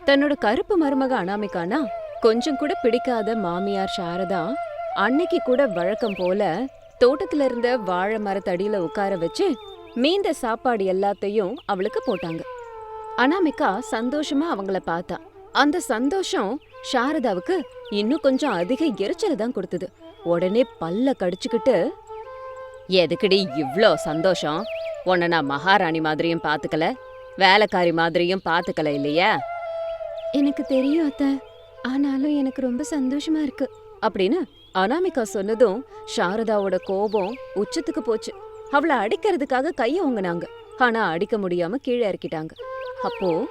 தன்னோட கருப்பு மருமக அனாமிகானா கொஞ்சம் கூட பிடிக்காத மாமியார் சாரதா அன்னைக்கு கூட வழக்கம் போல தோட்டத்துல இருந்த வாழை மரத்தடியில உட்கார வச்சு மீந்த சாப்பாடு எல்லாத்தையும் அவளுக்கு போட்டாங்க. அனாமிகா சந்தோஷமா அவங்கள பார்த்தா. அந்த சந்தோஷம் சாரதாவுக்கு இன்னும் கொஞ்சம் அதிக எரிச்சலை தான் கொடுத்தது. உடனே பல்ல கடிச்சுக்கிட்டு எதுக்குடி இவ்ளோ சந்தோஷம்? உன்னை நான் மகாராணி மாதிரியும் பாத்துக்கல வேலைக்காரி மாதிரியும் பாத்துக்கல இல்லையா? எனக்கு தெரியும் அத்த. ஆனாலும் எனக்கு ரொம்ப சந்தோஷமா இருக்கு. அப்படின்னு அனாமிகா சொன்னதும் சாரதாவோட கோபம் உச்சத்துக்கு போச்சு. அவளை அடிக்கிறதுக்காக கைய உங்கினாங்க ஆனா அடிக்க முடியாம கீழே இறக்கிட்டாங்க. அப்போ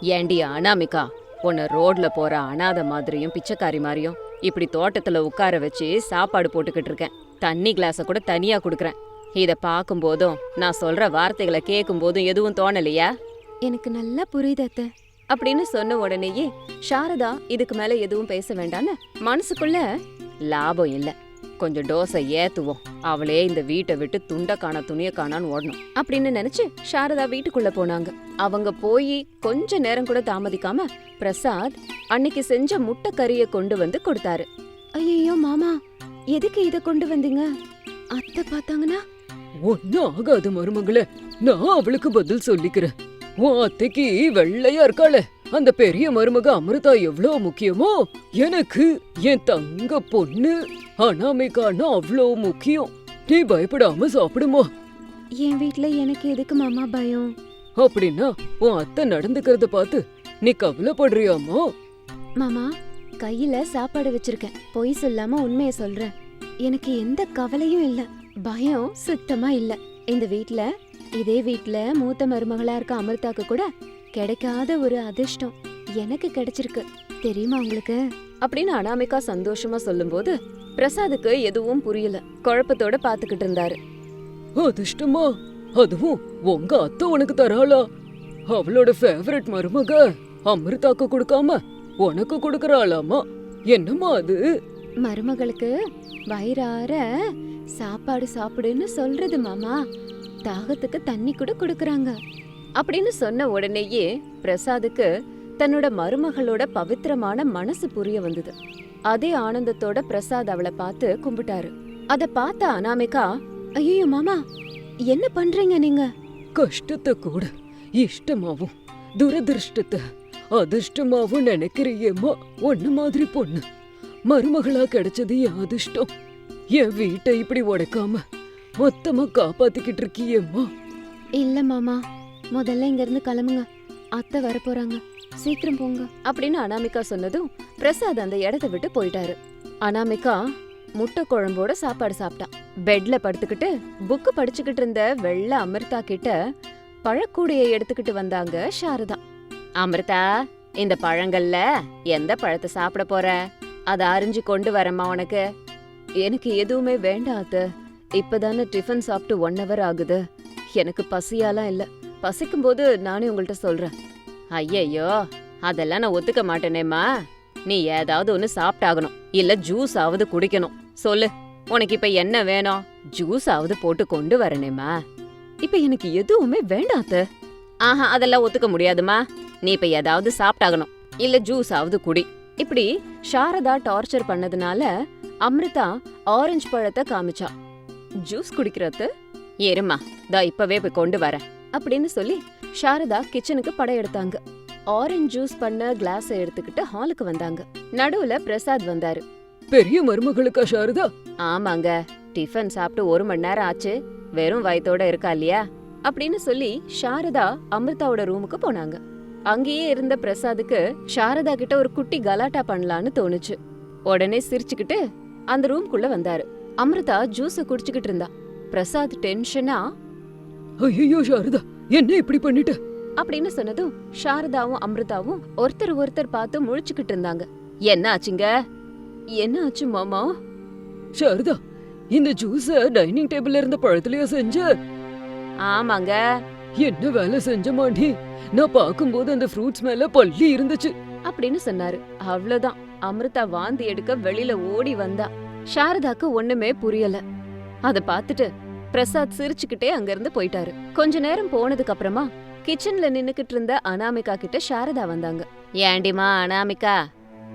ஏண்டி அனாமிகா உன்னை ரோட்ல போற அனாத மாதிரியும் பிச்சைக்காரி மாதிரியும் இப்படி தோட்டத்துல உட்கார வச்சு சாப்பாடு போட்டுக்கிட்டு இருக்கேன். தண்ணி கிளாஸ கூட தனியா கொடுக்குறேன். இத பாக்கும்போதும் நான் சொல்ற வார்த்தைகளை கேட்கும் போதும் எதுவும் தோணலையா? எனக்கு நல்லா புரியுது அத்த. அப்படின்னு சொன்ன உடனேயே சாரதா இதுக்கு மேல எதுவும் பேச வேண்டான்னு மனசுக்குள்ள லாபம் இல்ல. கொஞ்சம் டோஸை ஏத்துவோம். அவளே இந்த வீட்டை விட்டு துண்ட காணா துணிய காணான்னு ஓடணும் அப்படின்னு நினைச்சு சாரதா வீட்டுக்குள்ள போனாங்க. அவங்க போய் கொஞ்ச நேரம் கூட தாமதிக்காம பிரசாத் அன்னைக்கு செஞ்ச முட்டை கறிய கொண்டு வந்து கொடுத்தாரு. ஐயோ மாமா எதுக்கு இத கொண்டு வந்தீங்க? அத்தை பார்த்தாங்கன்னா? ஒன்னும் ஆகாது மருமகளே. நான் அவளுக்கு பதில் சொல்லிக்கிறேன். உன் அத்தைக்கு வெள்ளையா இருக்காளே. அந்த பெரிய மருமக அமிர்தா எவ்ளோ முக்கியமோ? எனக்கு என் தங்க பொண்ணு அனாமிகான்னா அவ்ளோ முக்கியம். நீ பயப்படாம சாப்பிடுமா. என் வீட்ல எனக்கு எதுக்கு மாமா பயம்? அப்படின்னா உன் அத்தை நடந்துக்கிறத பார்த்து நீ கவலைப்படுறியாமா? மாமா கையில சாப்பாடு வச்சிருக்கேன். பொய் சொல்லாம உண்மைய சொல்றேன். எனக்கு எந்த கவலையும் இல்ல. பயம் சுத்தமா இல்ல. இந்த வீட்ல இதே வீட்ல மூத்த மருமகளா இருக்க அமிர்தாக்கு கூட கிடைக்காத ஒரு அதிர்ஷ்டம் எனக்கு கிடைச்சிருக்கு. தெரியுமா உங்களுக்கு? அப்படின்னு அனாமிகா சந்தோஷமா சொல்லும்போது பிரசாதுக்கு எதுவும் புரியல. குழப்பத்தோட பாத்துக்கிட்டு இருந்தாரு. அதிர்ஷ்டமா? அதுவும் உங்க அத்தை உனக்கு தராளா? அவளோட ஃபேவரட் மருமக அமிர்தாக்கு கொடுக்காம உனக்கு கொடுக்கறாளாமா? என்னம்மா அது? மருமகளுக்கு வயிறார சாப்பாடு சாப்பிடுன்னு சொல்றது மாமா. தாகத்துக்கு தண்ணி கூட கொடுக்கறாங்க. அப்படின்னு சொன்ன உடனேயே பிரசாதுக்கு தன்னோட மருமகளோட பவித்திரமான மனசு புரிய வந்தது. அதே ஆனந்தத்தோட பிரசாத் அவளை பார்த்து கும்பிட்டாரு. அத பார்த்த அனாமிகா ஐயோ மாமா என்ன பண்றீங்க நீங்க? கஷ்டத்தை கூட இஷ்டமாவும் துரதிருஷ்டத்தை அதிர்ஷ்டமாவும் நினைக்கிறியேம்மா ஒண்ணு மாதிரி பொண்ணு. மருமகளா கிடைச்சது என் அதிர்ஷ்டம். என் வீட்டை இப்படி உடைக்காம மொத்தமா காப்பாத்திக்கிட்டு இருக்கியேம்மா இல்ல மாமா முதல்ல இங்க இருந்து கிளம்புங்க. அத்தை வர போறாங்க. சீக்கிரம் போங்க. அப்படின்னு அனாமிகா சொன்னதும் பிரசாத் அந்த இடத்த விட்டு போயிட்டாரு. அனாமிகா முட்டை குழம்போட சாப்பாடு சாப்பிட்டான். பெட்ல படுத்துக்கிட்டு புக்கு படிச்சுக்கிட்டு இருந்த வெள்ளை அமிர்தா கிட்ட பழக்கூடையை எடுத்துக்கிட்டு வந்தாங்க சாரதா. அமிர்தா இந்த பழங்கள்ல எந்த பழத்தை சாப்பிட போற? அத அரிஞ்சு கொண்டு வரேம்மா உனக்கு. எனக்கு எதுவுமே வேண்டாம் அத்தை. இப்பதானே டிஃபன் சாப்பிட்டு ஒன் ஹவர் ஆகுது. எனக்கு பசியாலாம் இல்ல. பசிக்கும் போது நானே உங்கள்ட்ட சொல்றேன். ஐயையோ அதெல்லாம் நான் ஒத்துக்க மாட்டேனேம்மா. நீ ஏதாவது ஒன்னு சாப்பிட்டாகணும். இல்ல ஜூஸ் ஆவது குடிக்கணும். சொல்லு உனக்கு இப்ப என்ன வேணும்? ஜூஸ் ஆவது போட்டு கொண்டு வரணுமா இப்ப எனக்கு எதுவுமே வேண்டாத்து ஆஹா அதெல்லாம் ஒத்துக்க முடியாதுமா நீ இப்ப ஏதாவது சாப்பிட்டாகணும். இல்ல ஜூஸ் ஆவது குடி. இப்படி சாரதா டார்ச்சர் பண்ணதுனால அமிர்தா ஆரஞ்சு பழத்தை காமிச்சா. ஜூஸ் குடிக்கிறது ஏறுமா தா இப்பவே போய் கொண்டு வரேன். அப்படின்னு சொல்லி சாரதா கிச்சனுக்கு படையெடுத்தாங்க ஆரஞ்சு ஜூஸ் பண்ண கிளாஸ எடுத்துக்கிட்டு ஹாலுக்கு வந்தாங்க. நடுவுல பிரசாத் வந்தாரு. பெரிய மருமகளுக்கா சாரதா? ஆமாங்க டிஃபன் சாப்பிட்டு ஒரு மணி நேரம் ஆச்சு. வெறும் வயித்தோட இருக்கா இல்லையா? அப்படின்னு சொல்லி சாரதா அமிர்தாவோட ரூமுக்கு போனாங்க. அங்கேயே இருந்த பிரசாத்துக்கு சாரதா கிட்ட ஒரு குட்டி கலாட்டா பண்ணலான்னு தோணுச்சு. உடனே சிரிச்சுக்கிட்டு அந்த ரூம்குள்ள வந்தாரு. அமிர்தா ஜூஸ குடிச்சுக்கிட்டு இருந்தா. பிரசாத் டென்ஷனா ஐயோ சாரதா என்ன இப்படி பண்ணிட்ட? அப்படின்னு சொன்னதும் சாரதாவும் அமிர்தாவும் ஒருத்தர் ஒருத்தர் பார்த்து முழிச்சுக்கிட்டு இருந்தாங்க. என்ன ஆச்சுங்க? என்ன ஆச்சு மாமா? சாரதா இந்த ஜூஸ டைனிங் டேபிள்ல இருந்த பழத்துலயா செஞ்ச? ஆமாங்க. என்ன வேலை செஞ்ச மாண்டி நான் பாக்கும்போது அந்த ஃப்ரூட்ஸ் மேல பள்ளி இருந்துச்சு. அப்படின்னு சொன்னாரு. அவ்வளவுதான். அமிர்தா வாந்தி எடுக்க வெளியில ஓடி வந்தா. சாரதாக்கு ஒண்ணுமே புரியல. அத பார்த்துட்டு பிரசாத் சிரிச்சுக்கிட்டே அங்கிருந்து போயிட்டாரு. கொஞ்ச நேரம் போனதுக்கு அப்புறமா கிச்சன்ல நின்னுக்கிட்டு இருந்த அனாமிகா கிட்ட சாரதா வந்தாங்க. ஏண்டிமா அனாமிகா?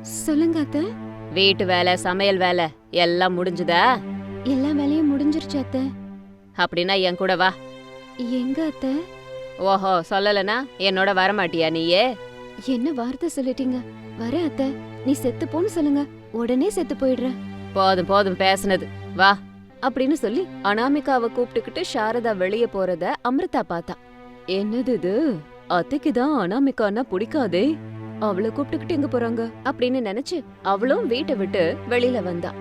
சொல்லுங்க அத்த. வீட்டு வேலை சமையல் வேலை எல்லாம் முடிஞ்சுதா? எல்லா வேலையும் முடிஞ்சிருச்சு அத்த. அப்படின்னா என் கூட வா. எங்க அத்த? ஓஹோ சொல்லலனா? என்னோட வரமாட்டியா நீயே? என்ன வார்த்தை சொல்லிட்டீங்க? வர அத்த. நீ செத்து போன்னு சொல்லுங்க. உடனே செத்து போயிடுற போதும் போதும் பேசுனது. வா. அப்படின்னு சொல்லி அனாமிகாவை கூப்பிட்டுக்கிட்டு சாரதா வெளிய போறத அமிர்தா பார்த்தா. என்னது இது? அத்தைக்கு தான் அனாமிகான்னா பிடிக்காதே. அவளை கூப்பிட்டுக்கிட்டு எங்க போறாங்க? அப்படின்னு நினைச்சு அவளும் வீட்டை விட்டு வெளியில வந்தா.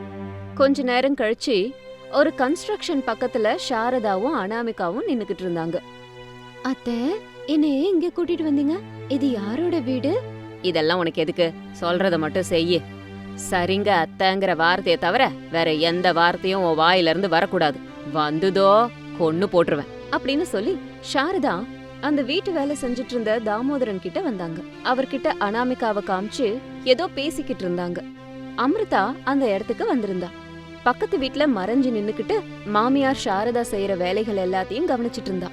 கொஞ்ச நேரம் கழிச்சு ஒரு கன்ஸ்ட்ரக்ஷன் பக்கத்துல சாரதாவும் அனாமிகாவும் நின்னுக்கிட்டு இருந்தாங்க. அத்தை என்ன இங்க கூட்டிட்டு வந்தீங்க? இது யாரோட வீடு? இதெல்லாம் உனக்கு எதுக்கு? சொல்றத மட்டும் செய்யு. சரிங்க அத்தைங்கிற வார்த்தையை தவிர வேற எந்த வார்த்தையும் உன் வாயில இருந்து வரக்கூடாது. வந்துதோ கொன்னு போட்டுருவேன். அப்படின்னு சொல்லி சாரதா அந்த வீட்டு வேலை செஞ்சுட்டு இருந்த தாமோதரன் கிட்ட வந்தாங்க. அவர்கிட்ட அனாமிகாவை காமிச்சு ஏதோ பேசிக்கிட்டு இருந்தாங்க. அமிர்தா அந்த இடத்துக்கு வந்திருந்தா. பக்கத்து வீட்டுல மறைஞ்சு நின்னுக்கிட்டு மாமியார் சாரதா செய்யற வேலைகள் எல்லாத்தையும் கவனிச்சிட்டு இருந்தா.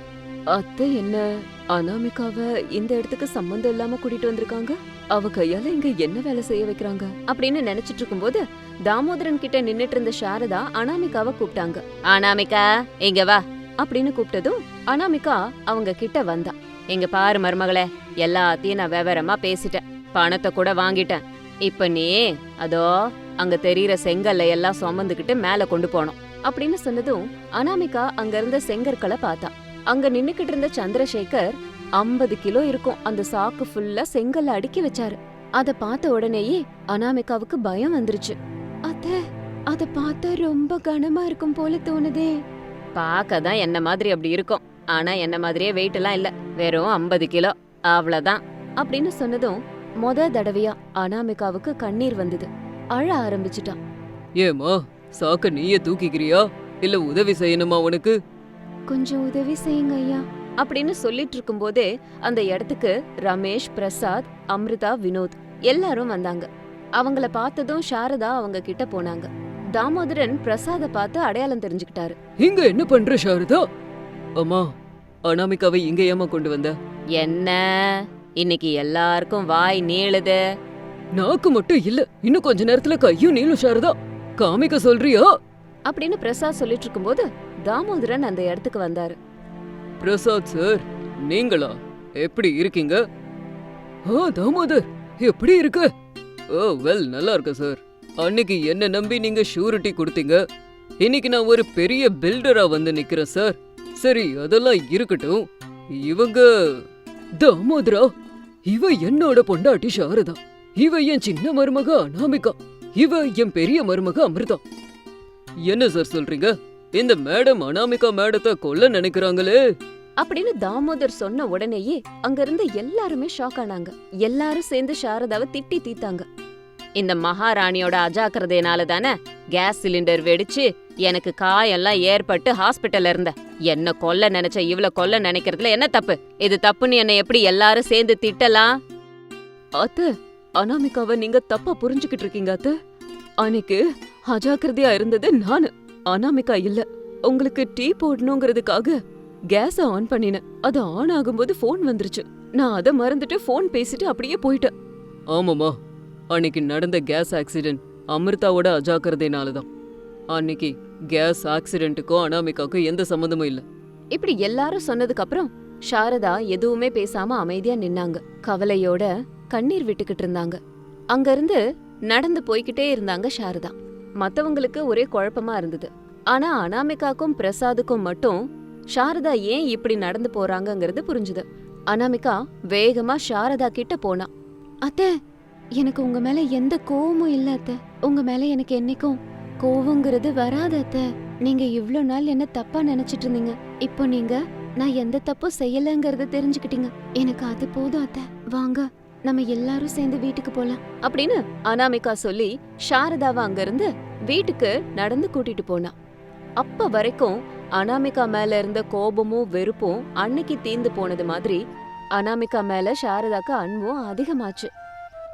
அத்தை என்ன அனாமிகாவ இந்த இடத்துக்கு சம்மந்தம் இல்லாம கூட்டிட்டு வந்திருக்காங்க? அவ கையால இங்க என்ன வேலை செய்ய வைக்கிறாங்க? அப்படின்னு நினைச்சிட்டு இருக்கும்போது தாமோதரன் கிட்ட நின்னுட்டு இருந்த சாரதா அனாமிகாவை கூப்பிட்டாங்க. அனாமிகா இங்க வா. அப்படின்னு கூப்பிட்டதும் அனாமிகா அவங்க கிட்ட வந்தா. இங்க பாரு மருமகளே எல்லாத்தையும் நான் விவரமா பேசிட்டேன். பணத்தை கூட வாங்கிட்டேன். இப்ப நீ அதோ அங்க தெரியற செங்கல்ல எல்லாம் சுமந்துகிட்டு மேல கொண்டு போனோம் அப்படின்னு சொன்னதும் அனாமிகா அங்க இருந்த செங்கற்களை பார்த்தா. அங்க நின்னுக்கிட்டு இருந்த சந்திரசேகர் ஐம்பது கிலோ இருக்கும் அந்த சாக்கு ஃபுல்லா செங்கல்ல அடுக்கி வச்சாரு. அத பார்த்த உடனேயே அனாமிகாவுக்கு பயம் வந்துருச்சு. அத்த அத பார்த்தா ரொம்ப கனமா இருக்கும் போல தோணுதே. பார்க்க தான் என்ன மாதிரி அப்படி இருக்கும். ஆனா என்ன மாதிரியே வெயிட் எல்லாம் இல்ல. வெறும் ஐம்பது கிலோ. அவ்வளவுதான். அப்படின்னு சொன்னதும் மொத தடவையா அனாமிகாவுக்கு கண்ணீர் வந்தது. அழ ஆரம்பிச்சிட்டான். ஏமா சாக்க நீயே தூக்கிக்கிறியா? இல்ல உதவி செய்யணுமா உனக்கு? கொஞ்சம் உதவி செய்யுங்க ஐயா. அப்படின்னு சொல்லிட்டு இருக்கும்போதே அந்த இடத்துக்கு ரமேஷ் பிரசாத் அமிர்தா வினோத் எல்லாரும் வந்தாங்க. அவங்கள பார்த்ததும் சாரதா அவங்க கிட்ட போனாங்க. தாமோதரன் பிரசாத பார்த்து அடையாளம் தெரிஞ்சுக்கிட்டாரு. இங்க என்ன பண்ற சாரதா? அம்மா அனாமிகாவை இங்க ஏமா கொண்டு வந்த? என்ன? இன்னைக்கு எல்லாருக்கும் வாய் நீளுது. நாக்கு மட்டும் இல்ல இன்னும் கொஞ்ச நேரத்துல கையும் நீளும் சாரதா. காமிக்க சொல்றியா? அப்படின்னு பிரசாத் சொல்லிட்டு இருக்கும்போது தாமோதரன் அந்த இடத்துக்கு வந்தாரு. பிரசாத் சார் நீங்களா? எப்படி இருக்கீங்க? ஆ தாமோதர் எப்படி இருக்கு? ஓ வெல் நல்லா இருக்க சார். அன்னைக்கு என்ன நம்பி நீங்க ஷூரிட்டி கொடுத்தீங்க. இன்னைக்கு நான் ஒரு பெரிய பில்டரா வந்து நிக்கிறேன் சார். சரி அதெல்லாம் இருக்கட்டும். இவங்க தாமோதரா? இவ என்னோட பொண்டாட்டி சாரதா. இவ என் சின்ன மருமக அனாமிகா. இவ என் பெரிய மருமக அமிர்தா. என்ன சார் சொல்றீங்க? இந்த மேடம் அனாமிகா மேடத்தை கொல்ல நினைக்கிறாங்களே. அப்படின்னு தாமோதர் சொன்ன உடனேயே அங்க இருந்த எல்லாருமே ஷாக் ஆனாங்க. எல்லாரும் சேர்ந்து சாரதாவை திட்டி தீத்தாங்க இந்த மகாராணியோட அஜாக்கிரதையினால தானே கேஸ் சிலிண்டர் வெடிச்சு எனக்கு காயெல்லாம் ஏற்பட்டு ஹாஸ்பிட்டல்ல இருந்த. என்ன கொல்ல நினைச்ச இவள கொல்ல நினைக்கிறதுல என்ன தப்பு? இது தப்புன்னு என்ன எப்படி எல்லாரும் சேர்ந்து திட்டலாம்? அத்த அனாமிகாவை நீங்க தப்பா புரிஞ்சுக்கிட்டு இருக்கீங்க அத்த. அன்னைக்கு அஜாக்கிரதையா இருந்தது நானு. அனாமிகா இல்ல. உங்களுக்கு டீ போடணுங்கிறதுக்காக கேஸ ஆன் பண்ணினேன். அது ஆன் ஆகும்போது ஃபோன் வந்துருச்சு. நான் அதை மறந்துட்டு ஃபோன் பேசிட்டு அப்படியே போயிட்டேன். ஆமாமா அன்னைக்கு நடந்த கேஸ் ஆக்சிடென்ட் அமிர்தாவோட அஜாக்கிரதைனால தான் அன்னைக்கு கேஸ் ஆக்சிடென்ட்டுக்கும் அனாமிகாவுக்கும் எந்த சம்மந்தமும் இல்ல. இப்படி எல்லாரும் சொன்னதுக்கு அப்புறம் சாரதா எதுவுமே பேசாம அமைதியா நின்னாங்க. கவலையோட கண்ணீர் விட்டுக்கிட்டு இருந்தாங்க. அங்க இருந்து நடந்து போய்கிட்டே இருந்தாங்க சாரதா. மத்தவங்களுக்கு ஒரே குழப்பமா இருந்தது. ஆனா அனாமிகாக்கும் பிரசாதுக்கும் மட்டும் சாரதா ஏன் இப்படி நடந்து போறாங்கங்கிறது புரிஞ்சுது. அனாமிகா வேகமா சாரதா கிட்ட போனா அத்தை எனக்கு உங்க மேல எந்த கோவமும் இல்ல அத்தை. உங்க மேல எனக்கு என்னைக்கும் கோவங்கிறது வராது அத்தை. நீங்க இவ்ளோ நாள் என்ன தப்பா நினைச்சிட்டு இருந்தீங்க. இப்போ நீங்க நான் எந்த தப்பும் செய்யலங்கறத தெரிஞ்சுக்கிட்டீங்க. எனக்கு அது போதும் அத்தை. வாங்க. நம்ம எல்லாரும் சேர்ந்து வீட்டுக்கு போலாம். அப்படின்னு அனாமிகா சொல்லி சாரதாவை அங்கிருந்து வீட்டுக்கு நடந்து கூட்டிட்டு போனா. அப்ப வரைக்கும் அனாமிகா மேல இருந்த கோபமும் வெறுப்பும் அன்னைக்கு தீந்து போனது மாதிரி அனாமிகா மேல சாரதாக்கு அன்பும் அதிகமாச்சு.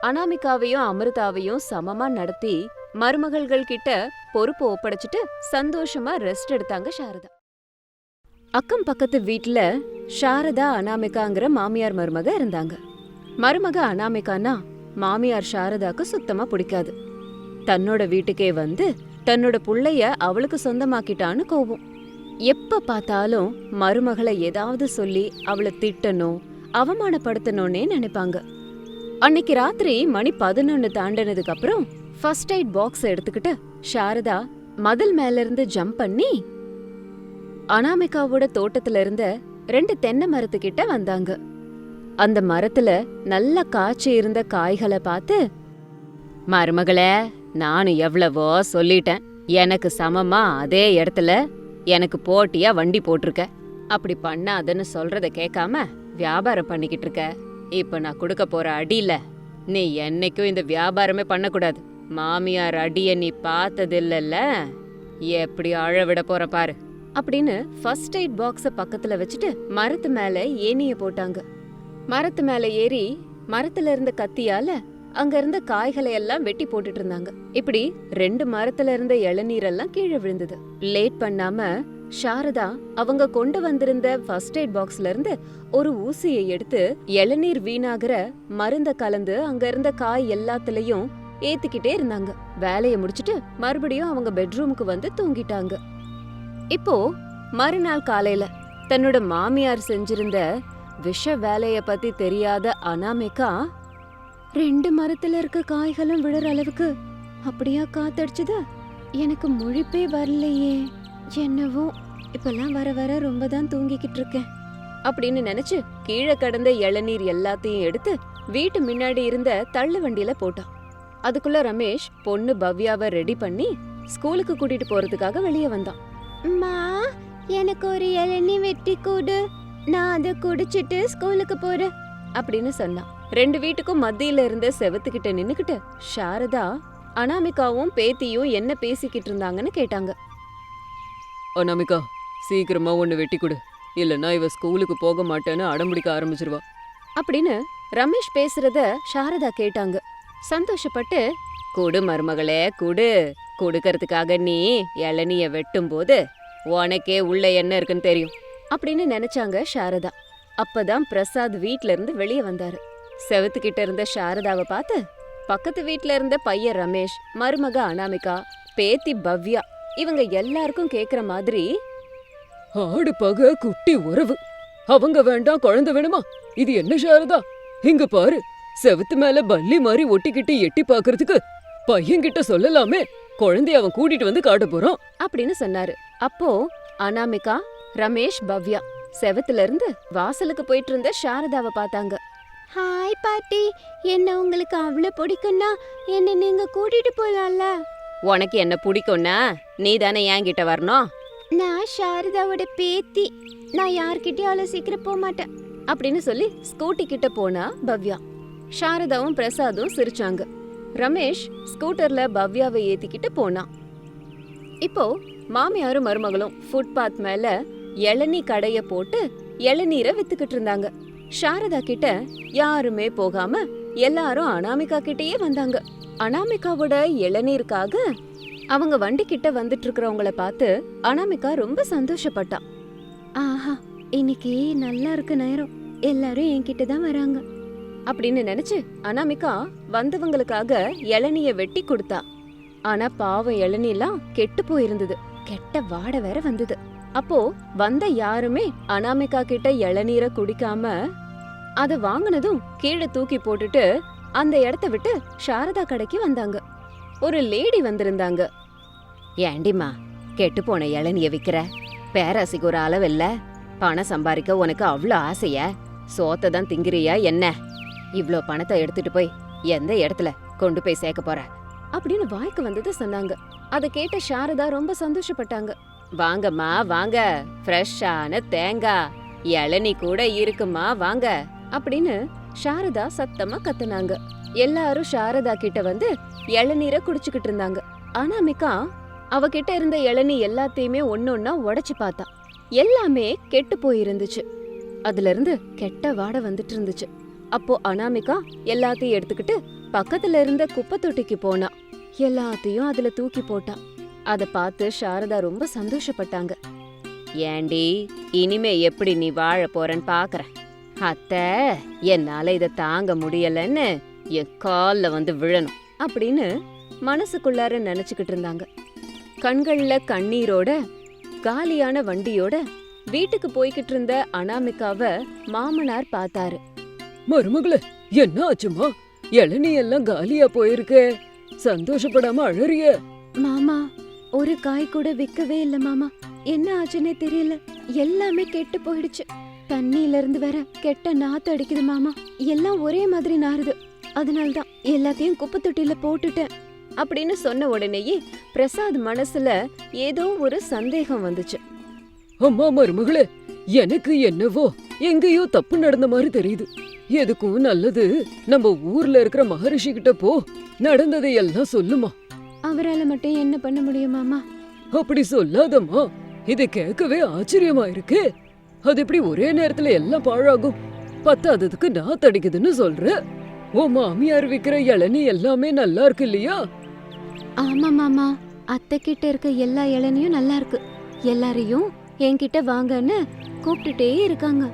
அனாமிகாவையும் அமிர்தாவையும் சமமா நடத்தி மருமகள்கள் கிட்ட பொறுப்பு ஒப்படைச்சிட்டு சந்தோஷமா ரெஸ்ட் எடுத்தாங்க சாரதா. அக்கம் பக்கத்து வீட்டுல சாரதா அனாமிகாங்கிற மாமியார் மருமக இருந்தாங்க. மருமக அனாமிகானா மாமியார் சாரதாக்கு சுத்தமா பிடிக்காது. தன்னோட வீட்டுக்கே வந்து தன்னோட புள்ளைய அவளுக்கு சொந்தமாக்கிட்டான்னு கோவம் எப்ப பார்த்தாலும் மருமகளை ஏதாவது சொல்லி அவளை திட்டணும் அவமானப்படுத்தணும்னே நினைப்பாங்க. அன்னைக்கு ராத்திரி மணி பதினொன்னு தாண்டினதுக்கு அப்புறம் ஃபர்ஸ்ட் எய்ட் பாக்ஸ் எடுத்துக்கிட்டு சாரதா மதில் மேல இருந்து ஜம்ப் பண்ணி அனாமிகாவோட தோட்டத்துல இருந்த ரெண்டு தென்னை மரத்துக்கிட்ட வந்தாங்க. அந்த மரத்துல நல்ல காய்ச்சி இருந்த காய்களை பார்த்து மருமகளே நானும் எவ்வளவோ சொல்லிட்டேன். எனக்கு சமமா அதே இடத்துல எனக்கு போட்டியா வண்டி போட்டிருக்க. அப்படி பண்ணாதன்னு சொல்றத கேட்காம வியாபாரம் பண்ணிக்கிட்டு இருக்க. இப்ப நான் கொடுக்க போற அடியில நீ என்னைக்கும் இந்த வியாபாரமே பண்ணக்கூடாது. மாமியார் அடிய நீ பார்த்ததில்லல்ல. எப்படி அழ விட போற பாரு. அப்படின்னு ஃபர்ஸ்ட் எய்ட் பாக்ஸ பக்கத்துல வச்சுட்டு மரத்து மேல ஏனிய போட்டாங்க. மரத்து மேல ஏறி மரத்துல இருந்த கத்தியால அங்க இருந்த காய்களை எல்லாம் வெட்டி போட்டுட்டு இருந்தாங்க. இப்படி ரெண்டு மரத்துல இருந்த இளநீரெல்லாம் கீழே விழுந்தது. லேட் பண்ணாம சாரதா அவங்க கொண்டு வந்திருந்த ஃபர்ஸ்ட் எய்ட் பாக்ஸ்ல இருந்து ஒரு ஊசியை எடுத்து இளநீர் வீணாகிற மருந்த கலந்து அங்க இருந்த காய் எல்லாத்துலயும் ஏத்திக்கிட்டே இருந்தாங்க. வேலையை முடிச்சிட்டு மறுபடியும் அவங்க பெட்ரூமுக்கு வந்து தூங்கிட்டாங்க. இப்போ மறுநாள் காலையில தன்னோட மாமியார் செஞ்சிருந்த விஷ வேலைய பத்தி தெரியாத அனாமிகா ரெண்டு மரத்துல இருக்க காய்களும் விழுற அளவுக்கு அப்படியா காத்தடிச்சுது? எனக்கு முழிப்பே வரலையே. என்னவோ இப்பெல்லாம் வர வர ரொம்ப தான் தூங்கிக்கிட்டு இருக்கேன் அப்படின்னு நினைச்சு கீழே கடந்த இளநீர் எல்லாத்தையும் எடுத்து வீட்டு முன்னாடி இருந்த தள்ளு வண்டியில போட்டான். அதுக்குள்ள ரமேஷ் பொண்ணு பவ்யாவை ரெடி பண்ணி ஸ்கூலுக்கு கூட்டிட்டு போறதுக்காக வெளியே வந்தான். அம்மா எனக்கு ஒரு இளநீ வெட்டி கூடு. நான் அதை குடிச்சிட்டு ஸ்கூலுக்கு போறேன் அப்படின்னு சொன்னான். ரெண்டு வீட்டுக்கும் மத்தியில இருந்த செவத்துக்கிட்ட நின்னுக்கிட்டு சாரதா அனாமிகாவும் பேத்தியும் என்ன பேசிக்கிட்டு இருந்தாங்கன்னு கேட்டாங்க. அனாமிகா சீக்கிரமா ஒன்னு வெட்டி கொடு. இல்லைன்னா இவ ஸ்கூலுக்கு போக மாட்டேன்னு அடம்பிடிக்க ஆரம்பிச்சிருவா. அப்படின்னு ரமேஷ் பேசுறத சாரதா கேட்டாங்க. சந்தோஷப்பட்டு குடு மருமகளே குடு. கொடுக்கறதுக்காக நீ இளநிய வெட்டும் போது உனக்கே உள்ள என்ன இருக்குன்னு தெரியும். அப்படின்னு நினைச்சாங்க சாரதா. அப்பதான் பிரசாத் வீட்ல இருந்து வெளியே வந்தாரு. செவத்துக்கிட்ட இருந்த சாரதாவை பார்த்து பக்கத்து வீட்ல இருந்த பையன் ரமேஷ் மருமக அனாமிகா பேத்தி பவ்யா இவங்க எல்லாருக்கும் கேக்குற மாதிரி ஆடு பக குட்டி உறவு. அவங்க வேண்டாம் குழந்தை வேணுமா? இது என்ன சாரதா? இங்க பாரு செவுத்து மேல பல்லி மாதிரி ஒட்டிக்கிட்டு எட்டி பாக்குறதுக்கு பையன்கிட்ட சொல்லலாமே. குழந்தைய அவன் கூட்டிட்டு வந்து காட்ட போறான். அப்படின்னு சொன்னாரு. அப்போ அனாமிகா ரமேஷ் பவ்யா செவத்துல இருந்து வாசலுக்கு போயிட்டு இருந்த சாரதாவை பார்த்தாங்க. ஹாய் பாட்டி என்ன உங்களுக்கு அவ்வளவு பிடிக்கும்னா என்ன நீங்க கூட்டிட்டு போலாம்ல? உனக்கு என்ன பிடிக்கும்னா நீ தானே என்கிட்ட வரணும்? நான் சாரதாவோட பேத்தி. நான் யார்கிட்டயும் அவ்வளவு சீக்கிரம் போக மாட்டேன். அப்படின்னு சொல்லி ஸ்கூட்டி கிட்ட போனா பவ்யா. சாரதாவும் பிரசாதும் சிரிச்சாங்க. ரமேஷ் ஸ்கூட்டர்ல பவ்யாவை ஏத்திக்கிட்டு போனான் இப்போ மாமியாரும் மருமகளும் ஃபுட்பாத் மேல இளநீ கடைய போட்டு இளநீரை வித்துக்கிட்டு இருந்தாங்க. சாரதா கிட்ட யாருமே போகாம எல்லாரும் அனாமிகா கிட்டயே வந்தாங்க. அனாமிகாவோட இளநீருக்காக அவங்க வண்டி கிட்ட வந்துட்டு இருக்கிறவங்கள பார்த்து அனாமிகா ரொம்ப சந்தோஷப்பட்டா. ஆஹா இன்னைக்கு நல்லா இருக்கு நேரம். எல்லாரும் என்கிட்ட தான் வராங்க. அப்படின்னு நினைச்சு அனாமிகா வந்தவங்களுக்காக இளநிய வெட்டி கொடுத்தா. ஆனா பாவம் இளநீலாம் கெட்டு போயிருந்தது. கெட்ட வாடை வேற வந்தது. அப்போ வந்த யாருமே அனாமிகா கிட்ட இளநீரை குடிக்காம அத வாங்குனதும் கீழே தூக்கி போட்டுட்டு அந்த இடத்த விட்டு சாரதா கடைக்கு வந்தாங்க. ஒரு லேடி வந்திருந்தாங்க. ஏண்டிமா கெட்டு போன இளநிய விக்கிற? பேராசிக்கு ஒரு அளவு இல்ல பணம் சம்பாதிக்க உனக்கு அவ்வளோ ஆசைய? சோத்தை தான் திங்கிறியா என்ன? இவ்ளோ பணத்தை எடுத்துட்டு போய் எந்த இடத்துல கொண்டு போய் சேர்க்க போற? அப்படின்னு வாய்க்கு வந்தது சொன்னாங்க. அதை கேட்ட சாரதா ரொம்ப சந்தோஷப்பட்டாங்க. வாங்கம்மா வாங்க. ஃப்ரெஷ்ஷான தேங்காய் இளநீ கூட இருக்குமா வாங்க. அப்படின்னு சாரதா சத்தமா கத்துனாங்க. எல்லாரும் சாரதா கிட்ட வந்து இளநீரை குடிச்சுக்கிட்டு இருந்தாங்க. அனாமிகா அவகிட்ட இருந்த இளநீ எல்லாத்தையுமே ஒன்னொன்னா உடைச்சு பார்த்தா. எல்லாமே கெட்டு போயிருந்துச்சு. அதுல இருந்து கெட்ட வாடை வந்துட்டு இருந்துச்சு. அப்போ அனாமிகா எல்லாத்தையும் எடுத்துக்கிட்டு பக்கத்துல இருந்த குப்பை தொட்டிக்கு போனா. எல்லாத்தையும் அதுல தூக்கி போட்டா. அத பார்த்து சாரதா ரொம்ப சந்தோஷப்பட்டாங்க. ஏண்டி இனிமே எப்படி நீ வாழ போறன்னு பாக்குறேன். அத்தை என்னால இத தாங்க முடியலன்னு என் கால்ல வந்து விழணும் அப்படின்னு மனசுக்குள்ளார நினைச்சுக்கிட்டு இருந்தாங்க. கண்கள்ல கண்ணீரோட காலியான வண்டியோட வீட்டுக்கு போய்கிட்டு இருந்த அனாமிகாவ மாமனார் பார்த்தாரு. மருமகளே என்ன ஆச்சுமா இளநீ எல்லாம் காலியா போயிருக்கே. சந்தோஷப்படாம அழறிய. மாமா ஒரு காய் கூட விக்கவே இல்ல மாமா. என்ன ஆச்சுன்னே தெரியல. எல்லாமே கெட்டு போயிடுச்சு. தண்ணியில இருந்து வேற கெட்ட நாத்து அடிக்குது மாமா. எல்லாம் ஒரே மாதிரி நாறுது. அதனால தான் எல்லாத்தையும் குப்பை தொட்டில போட்டுட்டேன் அப்படின்னு சொன்ன உடனேயே பிரசாத் மனசுல ஏதோ ஒரு சந்தேகம் வந்துச்சு. அம்மா மருமகளே எனக்கு என்னவோ எங்கேயோ தப்பு நடந்த மாதிரி தெரியுது. எதுக்கும் நல்லது நம்ம ஊர்ல இருக்கிற மகரிஷி கிட்ட போ. நடந்ததை எல்லாம் சொல்லுமா. அவரால மட்டும் என்ன பண்ண முடியும் மாமா? அப்படி சொல்லாதம்மா. இது கேட்கவே ஆச்சரியமா இருக்கு. அது எப்படி ஒரே நேரத்துல எல்லாம் பாழாகும்? பத்தாததுக்கு நான் தடிக்குதுன்னு சொல்ற. ஓ மாமியார் விக்கிற இளநீ எல்லாமே நல்லா இருக்கு இல்லையா? ஆமா மாமா. அத்தை கிட்ட இருக்க எல்லா இளநியும் நல்லா இருக்கு. எல்லாரையும் என்கிட்ட வாங்கன்னு கூப்பிட்டுட்டே இருக்காங்க.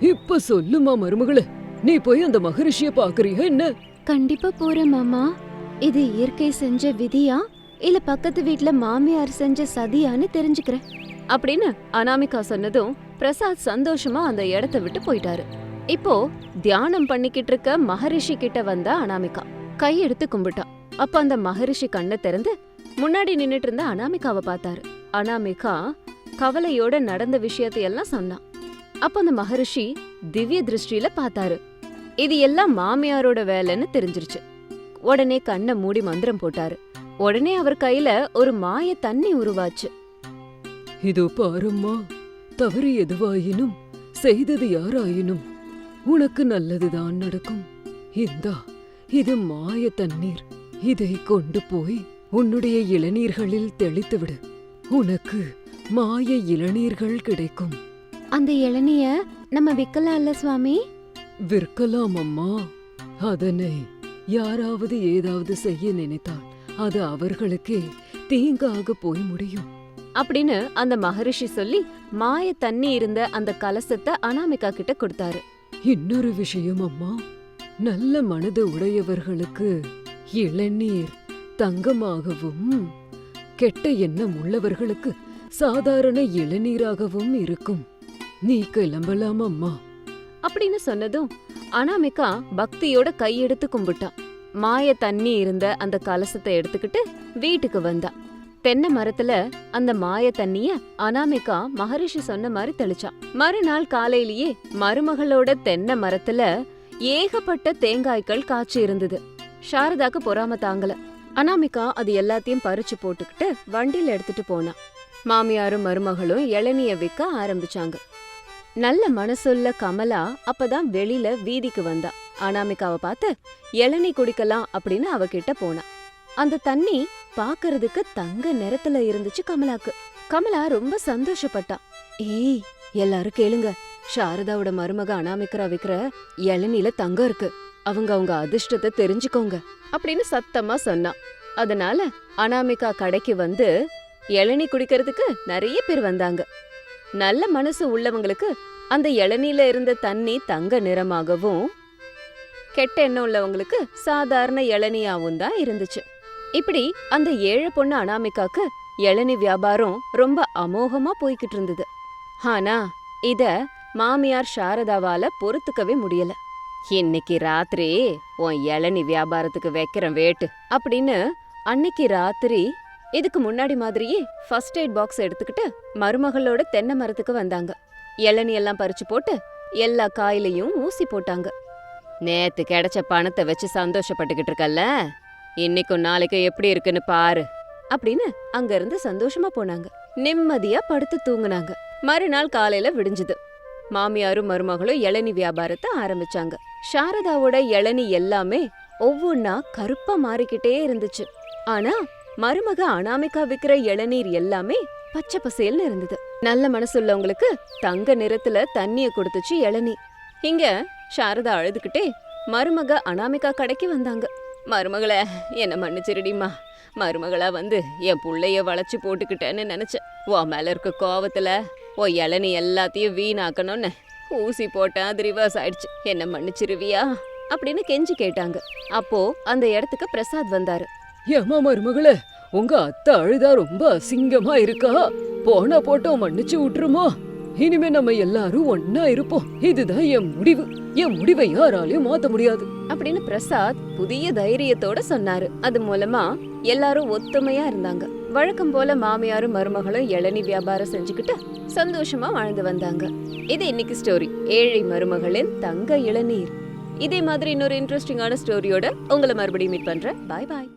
இப்ப சொல்லுமா மருமகளே. நீ போய் அந்த மகரிஷிய பாக்குறியா என்ன? கண்டிப்பா போறேன் மாமா. இது இயற்கை செஞ்ச விதியா? இல்ல பக்கத்து வீட்ல மாமியார் செஞ்ச சதியான்னு தெரிஞ்சுக்கிறேன். அப்படின்னு அனாமிகா சொன்னதும் பிரசாத் சந்தோஷமா அந்த இடத்த விட்டு போயிட்டாரு. இப்போ தியானம் பண்ணிக்கிட்டு இருக்க மகரிஷி கிட்ட வந்த அனாமிகா. கையெடுத்து கும்பிட்டா. அப்ப அந்த மகரிஷி கண்ணை திறந்து முன்னாடி நின்னுட்டு இருந்த அனாமிகாவை பார்த்தாரு. அனாமிகா கவலையோட நடந்த விஷயத்தையெல்லாம் சொன்னான் அப்ப அந்த மகரிஷி திவ்ய திருஷ்டியில பார்த்தாரு. இது எல்லாம் மாமியாரோட வேலைன்னு தெரிஞ்சிருச்சு. உடனே கண்ணை மூடி மந்திரம் போட்டாரு. உடனே அவர் கையில ஒரு மாய தண்ணி உருவாச்சு. இதோ பாரம்மா தவறு எதுவாயினும் செய்தது யாராயினும் உனக்கு நல்லதுதான் நடக்கும். இந்தா இது மாய தண்ணீர். இதை கொண்டு போய் உன்னுடைய இளநீர்களில் தெளித்து விடு உனக்கு மாய இளநீர்கள் கிடைக்கும். அந்த இளநிய நம்ம விக்கலாம்ல சுவாமி? விற்கலாம் அம்மா அதனை யாராவது ஏதாவது செய்ய நினைத்தால் அது அவர்களுக்கே தீங்காக போய் முடியும். அப்படின்னு அந்த மகரிஷி சொல்லி மாய தண்ணி இருந்த அந்த கலசத்தை அனாமிகா கிட்ட கொடுத்தாரு. இன்னொரு விஷயம் அம்மா. நல்ல மனது உடையவர்களுக்கு இளநீர் தங்கமாகவும் கெட்ட எண்ணம் உள்ளவர்களுக்கு சாதாரண இளநீராகவும் இருக்கும். நீ கிளம்பலாம் அம்மா? அப்படின்னு சொன்னதும் அனாமிகா பக்தியோட கையெடுத்து கும்பிட்டா. மாய தண்ணி இருந்த அந்த கலசத்தை எடுத்துக்கிட்டு வீட்டுக்கு வந்தா. தென்னை மரத்துல அந்த மாய தண்ணிய அனாமிகா மகரிஷி சொன்ன மாதிரி தெளிச்சா. மறுநாள் காலையிலேயே மருமகளோட தென்னை மரத்துல ஏகப்பட்ட தேங்காய்கள் காய்ச்சி இருந்தது. சாரதாக்கு பொறாம தாங்கல. அனாமிகா அது எல்லாத்தையும் பறிச்சு போட்டுக்கிட்டு வண்டியில எடுத்துட்டு போனா. மாமியாரும் மருமகளும் இளநிய விற்க ஆரம்பிச்சாங்க. நல்ல மனசுள்ள கமலா அப்பதான் வெளியில வீதிக்கு வந்தா. அனாமிகாவை பார்த்து இளநீ குடிக்கலாம் அப்படின்னு அவகிட்ட போனா. அந்த தண்ணி பாக்குறதுக்கு தங்க நிறத்துல இருந்துச்சு கமலாக்கு. கமலா ரொம்ப சந்தோஷப்பட்டா. ஏய் எல்லாரும் கேளுங்க. சாரதாவோட மருமக அனாமிகரா விக்கிற இளநீல தங்கம் இருக்கு. அவங்க அவங்க அதிர்ஷ்டத்தை தெரிஞ்சுக்கோங்க அப்படின்னு சத்தமா சொன்னா. அதனால அனாமிகா கடைக்கு வந்து இளநீ குடிக்கிறதுக்கு நிறைய பேர் வந்தாங்க. நல்ல மனசு உள்ளவங்களுக்கு அந்த இளநீல இருந்த தண்ணி தங்க நிறமாகவும் கெட்ட எண்ணம் உள்ளவங்களுக்கு சாதாரண இளநியாவும் தான் இருந்துச்சு. இப்படி அந்த ஏழை பொண்ணு அனாமிகாக்கு இளநீ வியாபாரம் ரொம்ப அமோகமா போய்கிட்டு இருந்தது. ஆனா இத மாமியார் சாரதாவால பொறுத்துக்கவே முடியல. இன்னைக்கு ராத்திரி உன் இளநி வியாபாரத்துக்கு வைக்கிறேன் வேட்டு அப்படின்னு அன்னைக்கு ராத்திரி இதுக்கு முன்னாடி மாதிரியே ஃபர்ஸ்ட் எய்ட் பாக்ஸ் எடுத்துக்கிட்டு மருமகளோட தென்னை மரத்துக்கு வந்தாங்க. இளநீ எல்லாம் பறிச்சு போட்டு எல்லா காயிலையும் ஊசி போட்டாங்க. நேத்து கிடைச்ச பணத்தை வச்சு சந்தோஷப்பட்டுக்கிட்டு இருக்கல்ல? இன்னைக்கும் நாளைக்கு எப்படி இருக்குன்னு பாரு. அப்படின்னு அங்க இருந்து சந்தோஷமா போனாங்க. நிம்மதியா படுத்து தூங்குனாங்க. மறுநாள் காலையில விடிஞ்சுது. மாமியாரும் மருமகளும் இளநீ வியாபாரத்தை ஆரம்பிச்சாங்க. சாரதாவோட இளநி எல்லாமே ஒவ்வொன்னா கருப்பா மாறிக்கிட்டே இருந்துச்சு. ஆனா மருமக அனாமிகா விக்கிற இளநீர் எல்லாமே பச்சை பசேல்னு இருந்தது. நல்ல மனசுள்ளவங்களுக்கு தங்க நிறத்துல தண்ணிய கொடுத்துச்சு இளநீ இங்க சாரதா அழுதுகிட்டே மருமக அனாமிகா கடைக்கு வந்தாங்க. மருமகளை என்ன மன்னிச்சிருடிமா மருமகளா வந்து என் புள்ளைய வளைச்சு போட்டுக்கிட்டேன்னு நினைச்சேன் உன் மேல இருக்க கோவத்துல ஓ இளநீ எல்லாத்தையும் வீணாக்கணும்னு ஊசி போட்டேன் அது ரிவர்ஸ் ஆயிடுச்சு. என்ன மன்னிச்சிருவியா? அப்படின்னு கெஞ்சி கேட்டாங்க. அப்போ அந்த இடத்துக்கு பிரசாத் வந்தாரு. ஏமா மருமகளே உங்க அத்தை அழுதா ரொம்ப அசிங்கமா இருக்கா? போனா போட்டோம் மன்னிச்சு விட்டுருமா? இனிமே நம்ம எல்லாரும் ஒன்னா இருப்போம். இதுதான் என் முடிவு. என் முடிவை யாராலையும் மாத்த முடியாது. அப்படின்னு பிரசாத் புதிய தைரியத்தோட சொன்னாரு. அது மூலமா எல்லாரும் ஒத்துமையா இருந்தாங்க. வழக்கம் போல மாமியாரும் மருமகளும் இளநி வியாபாரம் செஞ்சுக்கிட்டு சந்தோஷமா வாழ்ந்து வந்தாங்க. இது இன்னைக்கு ஸ்டோரி ஏழை மருமகளின் தங்க இளநீர். இதே மாதிரி இன்னொரு இன்ட்ரெஸ்டிங்கான ஸ்டோரியோட உங்களை மறுபடியும் மீட் பண்றேன். பாய் பாய்